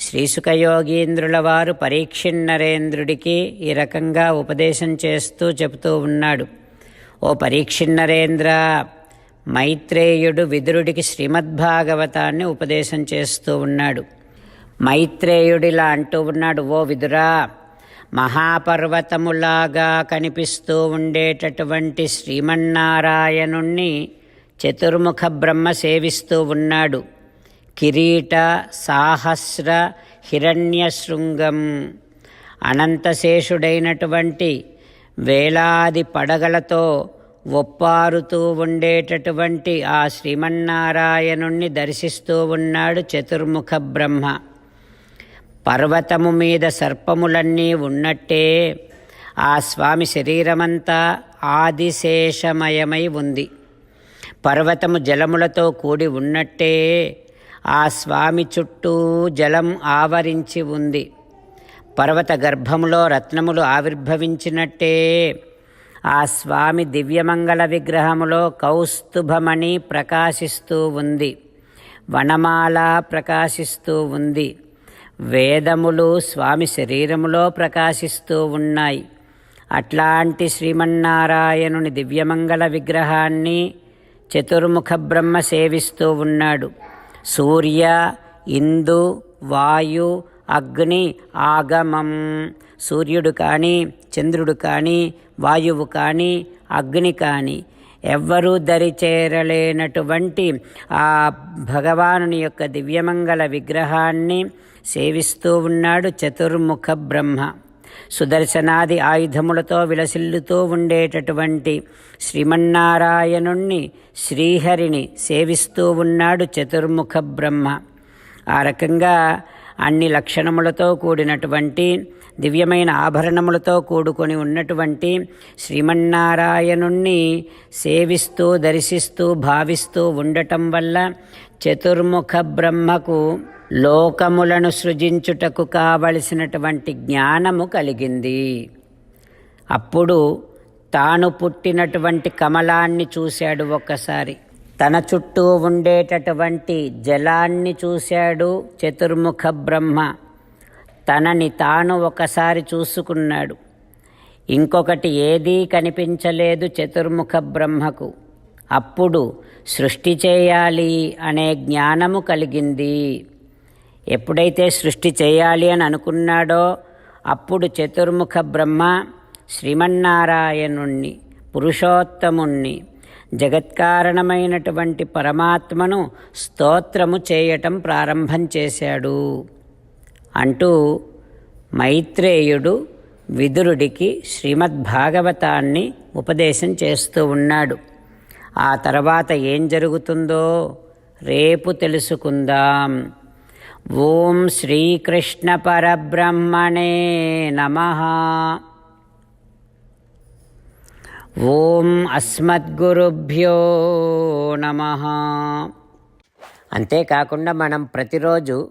శ్రీసుఖయోగీంద్రుల వారు పరీక్షిన్నరేంద్రుడికి ఈ రకంగా ఉపదేశం చేస్తూ చెబుతూ ఉన్నాడు. ఓ పరీక్షిన్నరేంద్ర మైత్రేయుడు విదురుడికి శ్రీమద్భాగవతాన్ని ఉపదేశం చేస్తూ ఉన్నాడు. మైత్రేయుడిలా అంటూ ఉన్నాడు ఓ విదురా మహాపర్వతములాగా కనిపిస్తూ ఉండేటటువంటి శ్రీమన్నారాయణుణ్ణి చతుర్ముఖ బ్రహ్మ సేవిస్తూ ఉన్నాడు. కిరీట సాహస్ర హిరణ్యశృంగం. అనంతశేషుడైనటువంటి వేలాది పడగలతో ఒప్పారుతూ ఉండేటటువంటి ఆ శ్రీమన్నారాయణుణ్ణి దర్శిస్తూ ఉన్నాడు చతుర్ముఖ బ్రహ్మ. పర్వతము మీద సర్పములన్నీ ఉన్నట్టే ఆ స్వామి శరీరమంతా ఆదిశేషమయమై ఉంది. పర్వతము జలములతో కూడి ఉన్నట్టే ఆ స్వామి చుట్టూ జలం ఆవరించి ఉంది. పర్వత గర్భములో రత్నములు ఆవిర్భవించినట్టే. ఆ స్వామి దివ్యమంగళ విగ్రహములో కౌస్తుభమణి ప్రకాశిస్తూ ఉంది. వనమాల ప్రకాశిస్తూ ఉంది. వేదములు స్వామి శరీరములో ప్రకాశిస్తూ ఉన్నాయి. అట్లాంటి శ్రీమన్నారాయణుని దివ్యమంగళ విగ్రహాన్ని చతుర్ముఖ బ్రహ్మ సేవిస్తూ ఉన్నాడు. సూర్య ఇందు వాయు అగ్ని ఆగమం. సూర్యుడు కానీ చంద్రుడు కానీ వాయువు కానీ అగ్ని కానీ ఎవ్వరూ దరి చేరలేనటువంటి ఆ భగవానుని యొక్క దివ్యమంగళ విగ్రహాన్ని సేవిస్తూ ఉన్నాడు చతుర్ముఖ బ్రహ్మ. సుదర్శనాది ఆయుధములతో విలసిల్లుతూ ఉండేటటువంటి శ్రీమన్నారాయణుణ్ణి శ్రీహరిని సేవిస్తూ ఉన్నాడు చతుర్ముఖ బ్రహ్మ. ఆ రకంగా అన్ని లక్షణములతో కూడినటువంటి దివ్యమైన ఆభరణములతో కూడుకొని ఉన్నటువంటి శ్రీమన్నారాయణుణ్ణి సేవిస్తూ దర్శిస్తూ భావిస్తూ ఉండటం వల్ల చతుర్ముఖ బ్రహ్మకు లోకములను సృజించుటకు కావలసినటువంటి జ్ఞానము కలిగింది. అప్పుడు తాను పుట్టినటువంటి కమలాన్ని చూశాడు ఒక్కసారి. తన చుట్టూ ఉండేటటువంటి జలాన్ని చూశాడు చతుర్ముఖ బ్రహ్మ. తనని తాను ఒకసారి చూసుకున్నాడు. ఇంకొకటి ఏదీ కనిపించలేదు చతుర్ముఖ బ్రహ్మకు. అప్పుడు సృష్టి చేయాలి అనే జ్ఞానము కలిగింది. ఎప్పుడైతే సృష్టి చేయాలి అని అనుకున్నాడో అప్పుడు చతుర్ముఖ బ్రహ్మ శ్రీమన్నారాయణుణ్ణి పురుషోత్తముణ్ణి జగత్కారణమైనటువంటి పరమాత్మను స్తోత్రము చేయటం ప్రారంభం చేశాడు. అంటూ మైత్రేయుడు విదురుడికి శ్రీమద్భాగవతాన్ని ఉపదేశం చేస్తూ ఉన్నాడు. ఆ తర్వాత ఏం జరుగుతుందో రేపు తెలుసుకుందాం. ఓం శ్రీకృష్ణ పరబ్రహ్మణే నమ. ఓం అస్మద్గురుభ్యో నమ. అంతేకాకుండా మనం ప్రతిరోజు